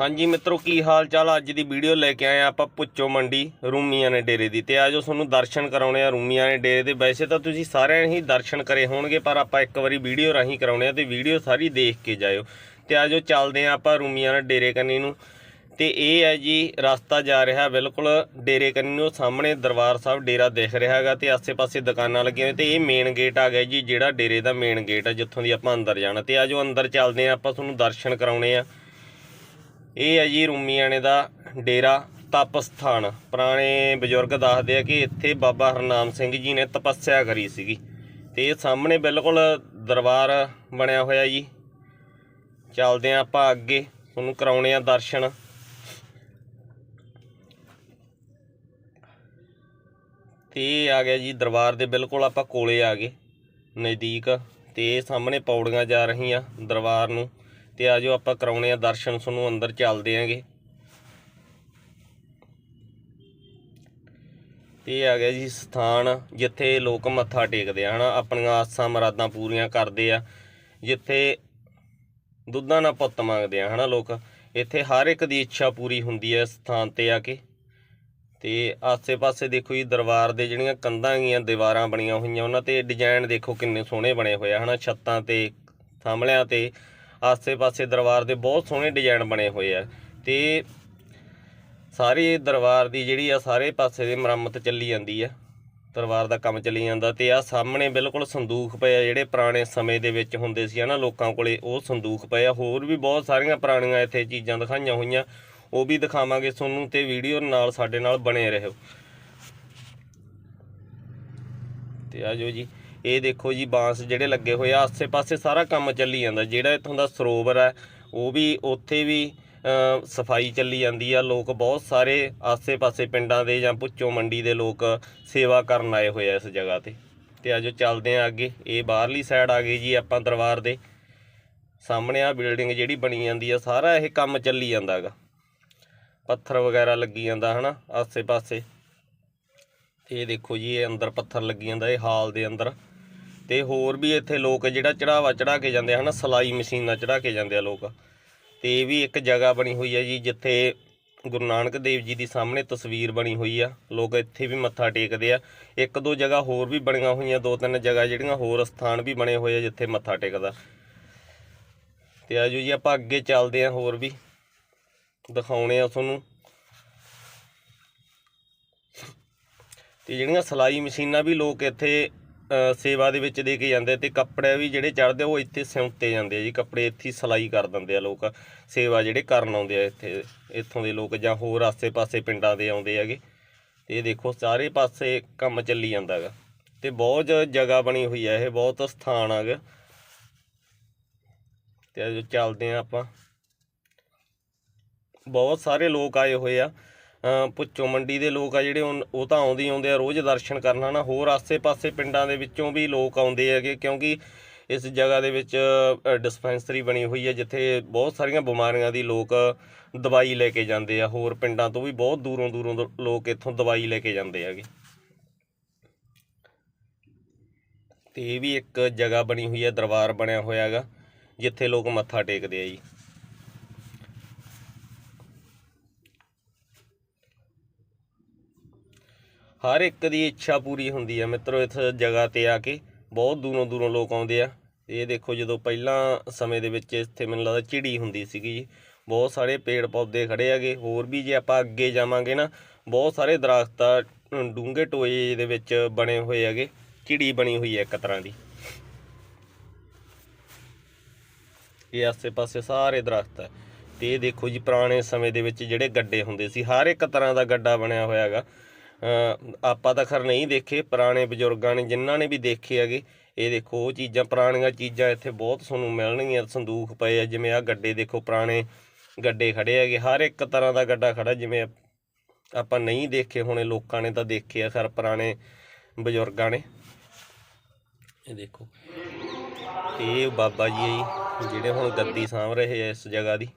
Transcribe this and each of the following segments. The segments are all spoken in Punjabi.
ਹਾਂਜੀ ਮਿੱਤਰੋ, ਕੀ ਹਾਲ ਚਾਲ ਅੱਜ ਦੀ ਵੀਡੀਓ ਲੈ ਕੇ ਆਏ ਆ ਆਪਾਂ ਪੁੱਚੋ ਮੰਡੀ ਰੂਮੀਆਂ ਨੇ ਡੇਰੇ ਦੀ। ਤੇ ਆਜੋ ਤੁਹਾਨੂੰ ਦਰਸ਼ਨ ਕਰਾਉਣੇ ਆ ਰੂਮੀਆਂ ਨੇ ਡੇਰੇ ਦੇ। ਵੈਸੇ ਤਾਂ ਤੁਸੀਂ ਸਾਰਿਆਂ ਨੇ ਹੀ ਦਰਸ਼ਨ ਕਰੇ ਹੋਣਗੇ, ਪਰ ਆਪਾਂ ਇੱਕ ਵਾਰੀ ਵੀਡੀਓ ਰਾਹੀਂ ਕਰਾਉਣੇ ਆ ਤੇ ਵੀਡੀਓ ਸਾਰੀ ਦੇਖ ਕੇ ਜਾਇਓ। ਤੇ ਆਜੋ ਚੱਲਦੇ ਆ ਆਪਾਂ ਰੂਮੀਆਂ ਨੇ ਡੇਰੇ ਕੰਨੀ ਨੂੰ। ਤੇ ਇਹ ਹੈ ਜੀ, ਰਸਤਾ ਜਾ ਰਿਹਾ ਬਿਲਕੁਲ ਡੇਰੇ ਕੰਨੀ ਨੂੰ, ਸਾਹਮਣੇ ਦਰਬਾਰ ਸਾਹਿਬ ਡੇਰਾ ਦਿਖ ਰਿਹਾ ਹੈਗਾ ਤੇ ਆਸੇ-ਪਾਸੇ ਦੁਕਾਨਾਂ ਲੱਗੀਆਂ ਹੋਈਆਂ ਤੇ ਇਹ ਮੇਨ ਗੇਟ ਆ ਗਿਆ ਜੀ, ਜਿਹੜਾ ਡੇਰੇ ਦਾ ਮੇਨ ਗੇਟ ਆ, ਜਿੱਥੋਂ ਦੀ ਆਪਾਂ ਅੰਦਰ ਜਾਣਾ। ਤੇ ਆਜੋ ਅੰਦਰ ਚੱਲਦੇ ਆ ਆਪਾਂ ਤੁਹਾਨੂੰ ਦਰਸ਼ਨ ਕਰਾਉਣੇ ਆ। ਇਹ ਹੈ ਜੀ ਰੂਮੀਆਣੇ ਦਾ ਡੇਰਾ ਤਪ ਸਥਾਨ ਪੁਰਾਣੇ ਬਜ਼ੁਰਗ ਦੱਸਦੇ ਆ ਕਿ ਇੱਥੇ ਬਾਬਾ ਹਰਨਾਮ ਸਿੰਘ ਜੀ ਨੇ ਤਪੱਸਿਆ ਕਰੀ ਸੀਗੀ। ਤੇ ਇਹ ਸਾਹਮਣੇ ਬਿਲਕੁਲ ਦਰਬਾਰ ਬਣਿਆ ਹੋਇਆ ਜੀ। ਚੱਲਦੇ ਆ ਆਪਾਂ ਅੱਗੇ ਤੁਹਾਨੂੰ ਕਰਾਉਣੇ ਆ ਦਰਸ਼ਨ। ਤੇ ਇਹ ਆ ਗਿਆ ਜੀ ਦਰਬਾਰ ਦੇ ਬਿਲਕੁਲ ਆਪਾਂ ਕੋਲੇ ਆ ਗਏ, ਨਜ਼ਦੀਕ। ਤੇ ਇਹ ਸਾਹਮਣੇ ਪੌੜੀਆਂ ਜਾ ਰਹੀਆਂ ਦਰਬਾਰ ਨੂੰ। ਤੇ ਆਜੋ ਆਪਾਂ ਕਰਾਉਣੇ ਆ ਦਰਸ਼ਨ, ਤੁਹਾਨੂੰ ਅੰਦਰ ਚੱਲਦੇ ਆਂਗੇ। ਇਹ ਆ ਗਿਆ ਜੀ ਸਥਾਨ, ਜਿੱਥੇ ਲੋਕ ਮੱਥਾ ਟੇਕਦੇ ਆ, ਹਨਾ? ਆਪਣੀਆਂ ਆਸਾਂ ਮਰਾਦਾਂ ਪੂਰੀਆਂ ਕਰਦੇ ਆ, ਜਿੱਥੇ ਦੁੱਧਾਂ ਨਾਲ ਪੁੱਤ ਮੰਗਦੇ ਆ, ਹਨਾ ਲੋਕ? ਇੱਥੇ ਹਰ ਇੱਕ ਦੀ ਇੱਛਾ ਪੂਰੀ ਹੁੰਦੀ ਹੈ ਇਸ ਸਥਾਨ ਤੇ ਆ ਕੇ। ਤੇ ਆਸੇ-ਪਾਸੇ ਦੇਖੋ ਜੀ, ਦਰਬਾਰ ਦੇ ਜਿਹੜੀਆਂ ਕੰਧਾਂ ਗੀਆਂ ਦੀਵਾਰਾਂ ਬਣੀਆਂ ਹੋਈਆਂ, ਉਹਨਾਂ ਤੇ ਡਿਜ਼ਾਈਨ ਦੇਖੋ ਕਿੰਨੇ ਸੋਹਣੇ ਬਣੇ ਹੋਏ ਆ, ਹਨਾ? ਛੱਤਾਂ ਤੇ, ਥੰਮਲਿਆਂ ਤੇ ਆਸੇ-ਪਾਸੇ ਦਰਬਾਰ ਦੇ ਬਹੁਤ ਸੋਹਣੇ ਡਿਜ਼ਾਈਨ ਬਣੇ ਹੋਏ ਆ ਤੇ ਸਾਰੇ ਦਰਬਾਰ ਦੀ ਜਿਹੜੀ ਆ ਸਾਰੇ ਪਾਸੇ ਦੀ ਮੁਰੰਮਤ ਚੱਲੀ ਜਾਂਦੀ ਆ। ਦਰਬਾਰ ਦਾ ਕੰਮ ਚੱਲੀ ਜਾਂਦਾ ਤੇ ਆ ਸਾਹਮਣੇ ਬਿਲਕੁਲ ਸੰਦੂਖ ਪਏ ਆ, ਜਿਹੜੇ ਪੁਰਾਣੇ ਸਮੇਂ ਦੇ ਵਿੱਚ ਹੁੰਦੇ ਸੀ ਹਨਾ ਲੋਕਾਂ ਕੋਲੇ, ਉਹ ਸੰਦੂਖ ਪਏ ਆ। ਹੋਰ ਵੀ ਬਹੁਤ ਸਾਰੀਆਂ ਪੁਰਾਣੀਆਂ ਇੱਥੇ ਚੀਜ਼ਾਂ ਦਿਖਾਈਆਂ ਹੋਈਆਂ, ਉਹ ਵੀ ਦਿਖਾਵਾਂਗੇ ਤੁਹਾਨੂੰ ਤੇ ਵੀਡੀਓ ਨਾਲ ਸਾਡੇ ਨਾਲ ਬਣੇ ਰਹੋ। ਤੇ ਆਜੋ ਜੀ। ਇਹ ਦੇਖੋ ਜੀ, ਬਾਂਸ ਜਿਹੜੇ ਲੱਗੇ ਹੋਏ ਆ, ਆਸੇ-ਪਾਸੇ ਸਾਰਾ ਕੰਮ ਚੱਲੀ ਜਾਂਦਾ। ਜਿਹੜਾ ਇੱਥੋਂ ਦਾ ਸਰੋਵਰ ਹੈ, ਉਹ ਵੀ ਉੱਥੇ ਵੀ ਸਫ਼ਾਈ ਚੱਲੀ ਜਾਂਦੀ ਆ। ਲੋਕ ਬਹੁਤ ਸਾਰੇ ਆਸੇ-ਪਾਸੇ ਪਿੰਡਾਂ ਦੇ ਜਾਂ ਪੁੱਚੋ ਮੰਡੀ ਦੇ ਲੋਕ ਸੇਵਾ ਕਰਨ ਆਏ ਹੋਏ ਆ ਇਸ ਜਗ੍ਹਾ ਤੇ। ਤੇ ਆਜੋ ਚੱਲਦੇ ਆ ਅੱਗੇ। ਇਹ ਬਾਹਰਲੀ ਸਾਈਡ ਆ ਗਈ ਜੀ ਆਪਾਂ ਦਰਬਾਰ ਦੇ। ਸਾਹਮਣੇ ਆ ਬਿਲਡਿੰਗ ਜਿਹੜੀ ਬਣੀ ਜਾਂਦੀ ਆ, ਸਾਰਾ ਇਹ ਕੰਮ ਚੱਲੀ ਜਾਂਦਾ ਹੈਗਾ। ਪੱਥਰ ਵਗੈਰਾ ਲੱਗੀ ਜਾਂਦਾ, ਹਨਾ, ਆਸੇ-ਪਾਸੇ। ਇਹ ਦੇਖੋ ਜੀ, ਇਹ ਅੰਦਰ ਪੱਥਰ ਲੱਗੀ ਜਾਂਦਾ, ਇਹ ਹਾਲ ਦੇ ਅੰਦਰ। ਤੇ ਹੋਰ ਵੀ ਇੱਥੇ ਲੋਕ ਜਿਹੜਾ ਚੜਾਵਾ ਚੜਾ ਕੇ ਜਾਂਦੇ ਆ, ਹਨਾ, ਸਲਾਈ ਮਸ਼ੀਨਾਂ ਚੜਾ ਕੇ ਜਾਂਦੇ ਆ ਲੋਕ। ਤੇ ਇਹ ਵੀ ਇੱਕ ਜਗ੍ਹਾ ਬਣੀ ਹੋਈ ਹੈ ਜੀ, ਜਿੱਥੇ ਗੁਰੂ ਨਾਨਕ ਦੇਵ ਜੀ ਦੀ ਸਾਹਮਣੇ ਤਸਵੀਰ ਬਣੀ ਹੋਈ ਆ। ਲੋਕ ਇੱਥੇ ਵੀ ਮੱਥਾ ਟੇਕਦੇ ਆ। ਇੱਕ ਦੋ ਜਗ੍ਹਾ ਹੋਰ ਵੀ ਬਣੀਆਂ ਹੋਈਆਂ, ਦੋ ਤਿੰਨ ਜਗ੍ਹਾ ਜਿਹੜੀਆਂ ਹੋਰ ਸਥਾਨ ਵੀ ਬਣੇ ਹੋਏ ਆ, ਜਿੱਥੇ ਮੱਥਾ ਟੇਕਦਾ। ਤੇ ਆਜੋ ਜੀ, ਆਪਾਂ ਅੱਗੇ ਚੱਲਦੇ ਆ ਹੋਰ ਵੀ। ਦਿਖਾਉਣੇ ਆ ਤੁਹਾਨੂੰ। ਤੇ ਜਿਹੜੀਆਂ ਸਲਾਈ ਮਸ਼ੀਨਾਂ ਵੀ ਲੋਕ ਇੱਥੇ ਸੇਵਾ ਦੇ ਵਿੱਚ ਦੇ ਕੇ ਜਾਂਦੇ ਤੇ ਕੱਪੜੇ ਵੀ ਜਿਹੜੇ ਚੜਦੇ ਉਹ ਇੱਥੇ ਸਿਉਂਤੇ ਜਾਂਦੇ ਆ ਜੀ। ਕੱਪੜੇ ਇੱਥੇ ਹੀ ਸਲਾਈ ਕਰ ਦਿੰਦੇ ਆ ਲੋਕ। ਸੇਵਾ ਜਿਹੜੇ ਕਰਨ ਆਉਂਦੇ ਆ ਇੱਥੇ, ਇੱਥੋਂ ਦੇ ਲੋਕ ਜਾਂ ਹੋਰ ਆਸੇ-ਪਾਸੇ ਪਿੰਡਾਂ ਦੇ ਆਉਂਦੇ ਹੈਗੇ। ਤੇ ਇਹ ਦੇਖੋ, ਸਾਰੇ ਪਾਸੇ ਕੰਮ ਚੱਲੀ ਜਾਂਦਾ ਹੈਗਾ। ਤੇ ਬਹੁਤ ਜਗ੍ਹਾ ਬਣੀ ਹੋਈ ਹੈ ਇਹ, ਬਹੁਤ ਸਥਾਨ ਹੈਗਾ। ਤੇ ਅੱਜ ਚੱਲਦੇ ਆ ਆਪਾਂ। ਬਹੁਤ ਸਾਰੇ ਲੋਕ ਆਏ ਹੋਏ ਆ। ਪੁੱਚੋ ਮੰਡੀ ਦੇ ਲੋਕ ਆ ਜਿਹੜੇ ਉਨ- ਉਹ ਤਾਂ ਆਉਂਦੇ ਹੀ ਆਉਂਦੇ ਆ, ਰੋਜ਼ ਦਰਸ਼ਨ ਕਰਨ, ਹਨਾ? ਹੋਰ ਆਸੇ-ਪਾਸੇ ਪਿੰਡਾਂ ਦੇ ਵਿੱਚੋਂ ਵੀ ਲੋਕ ਆਉਂਦੇ ਹੈਗੇ, ਕਿਉਂਕਿ ਇਸ ਜਗ੍ਹਾ ਦੇ ਵਿੱਚ ਡਿਸਪੈਂਸਰੀ ਬਣੀ ਹੋਈ ਹੈ, ਜਿੱਥੇ ਬਹੁਤ ਸਾਰੀਆਂ ਬਿਮਾਰੀਆਂ ਦੀ ਲੋਕ ਦਵਾਈ ਲੈ ਕੇ ਜਾਂਦੇ ਆ। ਹੋਰ ਪਿੰਡਾਂ ਤੋਂ ਵੀ ਬਹੁਤ ਦੂਰੋਂ ਦੂਰੋਂ ਤੋਂ ਲੋਕ ਇੱਥੋਂ ਦਵਾਈ ਲੈ ਕੇ ਜਾਂਦੇ ਹੈਗੇ। ਤੇ ਇਹ ਵੀ ਇੱਕ ਜਗ੍ਹਾ ਬਣੀ ਹੋਈ ਹੈ, ਦਰਬਾਰ ਬਣਿਆ ਹੋਇਆ ਹੈਗਾ, ਜਿੱਥੇ ਲੋਕ ਮੱਥਾ ਟੇਕਦੇ ਆ ਜੀ। ਹਰ ਇੱਕ ਦੀ ਇੱਛਾ ਪੂਰੀ ਹੁੰਦੀ ਹੈ ਮਿੱਤਰੋ, ਇਸ ਜਗ੍ਹਾ ਤੇ ਆ ਕੇ ਬਹੁਤ ਦੂਰੋਂ ਦੂਰੋਂ ਲੋਕ ਆਉਂਦੇ ਆ। ਇਹ ਦੇਖੋ ਜਦੋਂ ਪਹਿਲਾਂ ਸਮੇਂ ਦੇ ਵਿੱਚ ਇੱਥੇ ਮੈਨੂੰ ਲੱਗਦਾ ਝਿੜੀ ਹੁੰਦੀ ਸੀਗੀ ਜੀ। ਬਹੁਤ ਸਾਰੇ ਪੇੜ ਪੌਦੇ ਖੜੇ ਹੈਗੇ, ਹੋਰ ਵੀ ਜੇ ਆਪਾਂ ਅੱਗੇ ਜਾਵਾਂਗੇ ਨਾ, ਬਹੁਤ ਸਾਰੇ ਦਰਖਤ ਆ, ਡੂੰਘੇ ਟੋਏ ਦੇ ਵਿੱਚ ਬਣੇ ਹੋਏ ਹੈਗੇ ਝਿੜੀ ਬਣੀ ਹੋਈ ਹੈ ਇੱਕ ਤਰ੍ਹਾਂ ਦੀ। ਇਹ ਆਸੇ-ਪਾਸੇ ਸਾਰੇ ਦਰਖਤ ਹੈ ਤੇ ਇਹ ਦੇਖੋ ਜੀ, ਪੁਰਾਣੇ ਸਮੇਂ ਦੇ ਵਿੱਚ ਜਿਹੜੇ ਗੱਡੇ ਹੁੰਦੇ ਸੀ, ਹਰ ਇੱਕ ਤਰ੍ਹਾਂ ਦਾ ਗੱਡਾ ਬਣਿਆ ਹੋਇਆ ਹੈਗਾ। ਆਪਾਂ ਤਾਂ ਖਰ ਨਹੀਂ ਦੇਖੇ, ਪੁਰਾਣੇ ਬਜ਼ੁਰਗਾਂ ਨੇ ਜਿਨ੍ਹਾਂ ਨੇ ਵੀ ਦੇਖੇ ਹੈਗੇ, ਇਹ ਦੇਖੋ ਉਹ ਚੀਜ਼ਾਂ, ਪੁਰਾਣੀਆਂ ਚੀਜ਼ਾਂ ਇੱਥੇ ਬਹੁਤ ਤੁਹਾਨੂੰ ਮਿਲਣਗੀਆਂ, ਸੰਦੂਖ ਪਏ ਆ, ਜਿਵੇਂ ਆ ਗੱਡੇ ਦੇਖੋ, ਪੁਰਾਣੇ ਗੱਡੇ ਖੜੇ ਹੈਗੇ, ਹਰ ਇੱਕ ਤਰ੍ਹਾਂ ਦਾ ਗੱਡਾ ਖੜਾ, ਜਿਵੇਂ ਆਪਾਂ ਨਹੀਂ ਦੇਖੇ ਹੋਣੇ, ਲੋਕਾਂ ਨੇ ਤਾਂ ਦੇਖੇ ਆ ਖਰ ਪੁਰਾਣੇ ਬਜ਼ੁਰਗਾਂ ਨੇ। ਇਹ ਦੇਖੋ। ਤੇ ਇਹ ਬਾਬਾ ਜੀ, ਜਿਹੜੇ ਹੁਣ ਗੱਦੀ ਸਾਂਭ ਰਹੇ ਆ ਇਸ ਜਗ੍ਹਾ ਦੀ।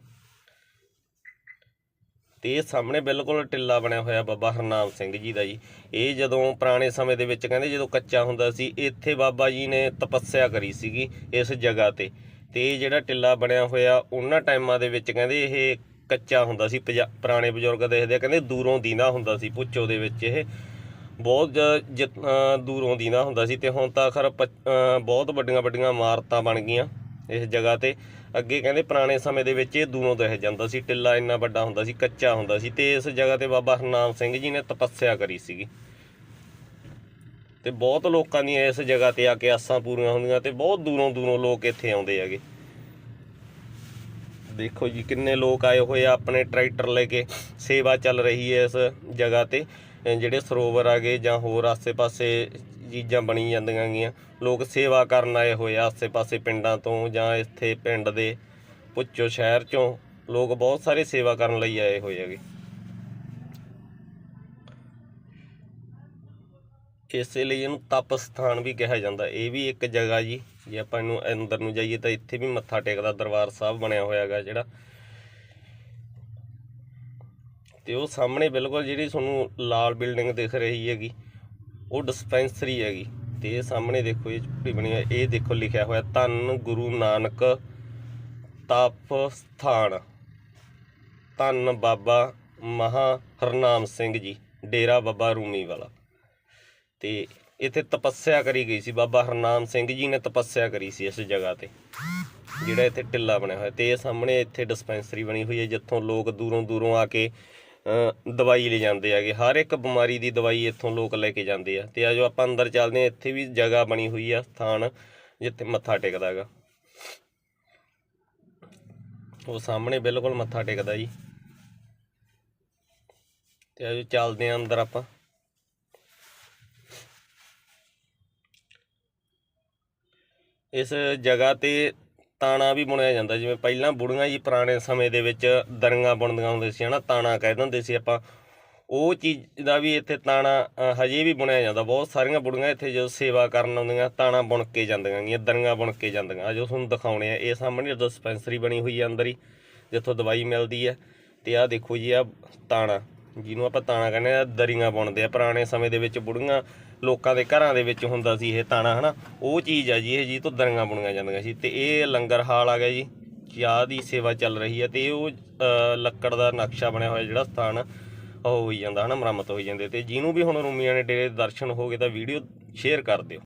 ਤੇ ਇਹ ਸਾਹਮਣੇ ਬਿਲਕੁਲ ਟਿੱਲਾ ਬਣਿਆ ਹੋਇਆ ਬਾਬਾ ਹਰਨਾਮ ਸਿੰਘ ਜੀ ਦਾ ਜੀ। ਇਹ ਜਦੋਂ ਪੁਰਾਣੇ ਸਮੇਂ ਦੇ ਵਿੱਚ ਕਹਿੰਦੇ ਜਦੋਂ ਕੱਚਾ ਹੁੰਦਾ ਸੀ, ਇੱਥੇ ਬਾਬਾ ਜੀ ਨੇ ਤਪੱਸਿਆ ਕਰੀ ਸੀਗੀ ਇਸ ਜਗ੍ਹਾ ਤੇ। ਤੇ ਇਹ ਜਿਹੜਾ ਟਿੱਲਾ ਬਣਿਆ ਹੋਇਆ, ਉਹਨਾਂ ਟਾਈਮਾਂ ਦੇ ਵਿੱਚ ਕਹਿੰਦੇ ਇਹ ਕੱਚਾ ਹੁੰਦਾ ਸੀ, ਪੰਜਾ- ਪੁਰਾਣੇ ਬਜ਼ੁਰਗ ਦੇਖਦੇ ਆ, ਕਹਿੰਦੇ ਦੂਰੋਂ ਦੀਨਾ ਹੁੰਦਾ ਸੀ ਪੁੱਛੋ ਦੇ ਵਿੱਚ ਇਹ। ਬਹੁਤ ਜ- ਜ- ਦੂਰੋਂ ਦੀਨਾ ਹੁੰਦਾ ਸੀ ਤੇ ਹੁਣ ਤਾਂ ਖਰ ਪ- ਬਹੁਤ ਵੱਡੀਆਂ ਵੱਡੀਆਂ ਇਮਾਰਤਾਂ ਬਣ ਗਈਆਂ ਇਸ ਜਗ੍ਹਾ ਤੇ। ਅੱਗੇ ਕਹਿੰਦੇ ਪੁਰਾਣੇ ਸਮੇਂ ਦੇ ਵਿੱਚ ਇਹ ਦੂਰੋਂ ਦਿਖ ਜਾਂਦਾ ਸੀ, ਟਿੱਲਾ ਇੰਨਾ ਵੱਡਾ ਹੁੰਦਾ ਸੀ, ਕੱਚਾ ਹੁੰਦਾ ਸੀ ਤੇ ਇਸ ਜਗ੍ਹਾ ਤੇ ਬਾਬਾ ਹਰਨਾਮ ਸਿੰਘ ਜੀ ਨੇ ਤਪੱਸਿਆ ਕਰੀ ਸੀਗੀ। ਤੇ ਬਹੁਤ ਲੋਕਾਂ ਦੀਆਂ ਇਸ ਜਗ੍ਹਾ ਤੇ ਆ ਕੇ ਆਸਾਂ ਪੂਰੀਆਂ ਹੁੰਦੀਆਂ ਤੇ ਬਹੁਤ ਦੂਰੋਂ ਦੂਰੋਂ ਲੋਕ ਇੱਥੇ ਆਉਂਦੇ ਹੈਗੇ। ਦੇਖੋ ਜੀ ਕਿੰਨੇ ਲੋਕ ਆਏ ਹੋਏ ਆ, ਆਪਣੇ ਟਰੈਕਟਰ ਲੈ ਕੇ ਸੇਵਾ ਚੱਲ ਰਹੀ ਹੈ ਇਸ ਜਗ੍ਹਾ ਤੇ, ਜਿਹੜੇ ਸਰੋਵਰ ਆਗੇ ਜਾਂ ਹੋਰ ਆਸੇ-ਪਾਸੇ ਚੀਜ਼ਾਂ ਬਣੀ ਜਾਂਦੀਆਂ ਗੀਆਂ। ਲੋਕ ਸੇਵਾ ਕਰਨ ਆਏ ਹੋਏ ਆ ਆਸੇ-ਪਾਸੇ ਪਿੰਡਾਂ ਤੋਂ ਜਾਂ ਇੱਥੇ ਪਿੰਡ ਦੇ ਪੁੱਚੋ ਸ਼ਹਿਰ ਚੋਂ। ਲੋਕ ਬਹੁਤ ਸਾਰੇ ਸੇਵਾ ਕਰਨ ਲਈ ਆਏ ਹੋਏ ਹੈਗੇ। ਇਸੇ ਲਈ ਇਹਨੂੰ ਤਪ ਸਥਾਨ ਵੀ ਕਿਹਾ ਜਾਂਦਾ। ਇਹ ਵੀ ਇੱਕ ਜਗ੍ਹਾ ਜੀ। ਜੇ ਆਪਾਂ ਇਹਨੂੰ ਅੰਦਰ ਨੂੰ ਜਾਈਏ ਤਾਂ ਇੱਥੇ ਵੀ ਮੱਥਾ ਟੇਕਦਾ ਦਰਬਾਰ ਸਾਹਿਬ ਬਣਿਆ ਹੋਇਆ ਹੈਗਾ ਜਿਹੜਾ। ਤੇ ਉਹ ਸਾਹਮਣੇ ਬਿਲਕੁਲ ਜਿਹੜੀ ਤੁਹਾਨੂੰ ਲਾਲ ਬਿਲਡਿੰਗ ਦਿਖ ਰਹੀ ਹੈਗੀ। ਉਹ ਡਿਸਪੈਂਸਰੀ ਹੈਗੀ। ਤੇ ਇਹ ਸਾਹਮਣੇ ਦੇਖੋ, ਇਹ ਝੁੱਗੀ ਬਣੀ ਹੈ ਇਹ ਦੇਖੋ ਲਿਖਿਆ ਹੋਇਆ, ਧੰਨ ਗੁਰੂ ਨਾਨਕ ਤਪ ਸਥਾਨ। ਧੰਨ ਬਾਬਾ ਮਹਾ ਹਰਨਾਮ ਸਿੰਘ ਜੀ, ਡੇਰਾ ਬਾਬਾ ਰੂਮੀ ਵਾਲਾ। ਤੇ ਇੱਥੇ ਤਪੱਸਿਆ ਕਰੀ ਗਈ ਸੀ, ਬਾਬਾ ਹਰਨਾਮ ਸਿੰਘ ਜੀ ਨੇ ਤਪੱਸਿਆ ਕਰੀ ਸੀ ਇਸ ਜਗ੍ਹਾ ਤੇ। ਜਿਹੜਾ ਇੱਥੇ ਟਿੱਲਾ ਬਣਿਆ ਹੋਇਆ, ਤੇ ਇਹ ਸਾਹਮਣੇ ਇੱਥੇ ਡਿਸਪੈਂਸਰੀ ਬਣੀ ਹੋਈ ਹੈ, ਜਿੱਥੋਂ ਲੋਕ ਦੂਰੋਂ ਦੂਰੋਂ ਆ ਕੇ ਦਵਾਈ ਲੈ ਜਾਂਦੇ ਹੈਗੇ। ਹਰ ਇੱਕ ਬਿਮਾਰੀ ਦੀ ਦਵਾਈ ਇੱਥੋਂ ਲੋਕ ਲੈ ਕੇ ਜਾਂਦੇ ਆ। ਤੇ ਆ ਜੋ ਆਪਾਂ ਅੰਦਰ ਚੱਲਦੇ ਆ, ਇੱਥੇ ਵੀ ਜਗ੍ਹਾ ਬਣੀ ਹੋਈ ਆ, ਸਥਾਨ, ਜਿੱਥੇ ਮੱਥਾ ਟੇਕਦਾ ਹੈਗਾ। ਉਹ ਸਾਹਮਣੇ ਬਿਲਕੁਲ ਮੱਥਾ ਟੇਕਦਾ ਜੀ। ਤੇ ਆ ਆਜੋ ਚੱਲਦੇ ਆ ਅੰਦਰ ਆਪਾਂ। ਇਸ ਜਗ੍ਹਾ ਤੇ ਤਾਣਾ ਵੀ ਬੁਣਿਆ ਜਾਂਦਾ, ਜਿਵੇਂ ਪਹਿਲਾਂ ਬੁੜੀਆਂ ਜੀ ਪੁਰਾਣੇ ਸਮੇਂ ਦੇ ਵਿੱਚ ਦਰੀਆਂ ਬੁਣਦੀਆਂ ਹੁੰਦੀਆਂ ਸੀ, ਹਨਾ, ਤਾਣਾ ਕਹਿ ਦਿੰਦੇ ਸੀ ਆਪਾਂ। ਉਹ ਚੀਜ਼ ਦਾ ਵੀ ਇੱਥੇ ਤਾਣਾ ਹਜੇ ਵੀ ਬੁਣਿਆ ਜਾਂਦਾ। ਬਹੁਤ ਸਾਰੀਆਂ ਬੁੜੀਆਂ ਇੱਥੇ ਜਦੋਂ ਸੇਵਾ ਕਰਨ ਆਉਂਦੀਆਂ, ਤਾਣਾ ਬੁਣ ਕੇ ਜਾਂਦੀਆਂ ਗੀਆਂ ਦਰੀਆਂ ਬੁਣ ਕੇ ਜਾਂਦੀਆਂ। ਆਜੋ ਤੁਹਾਨੂੰ ਦਿਖਾਉਣੇ ਆ, ਇਹ ਸਾਹਮਣੇ ਡਿਸਪੈਂਸਰੀ ਬਣੀ ਹੋਈ ਹੈ ਅੰਦਰ ਹੀ, ਜਿੱਥੋਂ ਦਵਾਈ ਮਿਲਦੀ ਹੈ ਤੇ ਆਹ ਦੇਖੋ ਜੀ ਆ ਤਾਣਾ, ਜਿਹਨੂੰ ਆਪਾਂ ਤਾਣਾ ਕਹਿੰਦੇ ਆ ਦਰੀਆਂ ਬੁਣਦੇ ਆ। ਪੁਰਾਣੇ ਸਮੇਂ ਦੇ ਵਿੱਚ ਬੁੜੀਆਂ ਲੋਕਾਂ ਦੇ ਘਰਾਂ ਦੇ ਵਿੱਚ ਹੁੰਦਾ ਸੀ ਇਹ ਤਾਣਾ, ਹਨਾ? ਉਹ ਚੀਜ਼ ਆ ਜੀ, ਇਹ ਜੀ ਤੋਂ ਦਰੀਆਂ ਬੁਣੀਆਂ ਜਾਂਦੀਆਂ ਸੀ ਤੇ ਇਹ ਲੰਗਰ ਹਾਲ ਆ ਗਿਆ ਜੀ। ਚਾਹ ਦੀ ਸੇਵਾ ਚੱਲ ਰਹੀ ਹੈ ਤੇ ਉਹ ਲੱਕੜ ਦਾ ਨਕਸ਼ਾ ਬਣਿਆ ਹੋਇਆ ਜਿਹੜਾ ਸਥਾਨ, ਉਹ ਹੋਈ ਜਾਂਦਾ, ਹਨਾ? ਮੁਰੰਮਤ ਹੋਈ ਜਾਂਦੇ ਤੇ ਜਿਹਨੂੰ ਵੀ ਹੁਣ ਰੂਮੀਆਂ ਨੇ ਡੇਰੇ ਦਰਸ਼ਨ ਹੋ ਗਏ ਤਾਂ ਵੀਡੀਓ ਸ਼ੇਅਰ ਕਰ ਦਿਓ।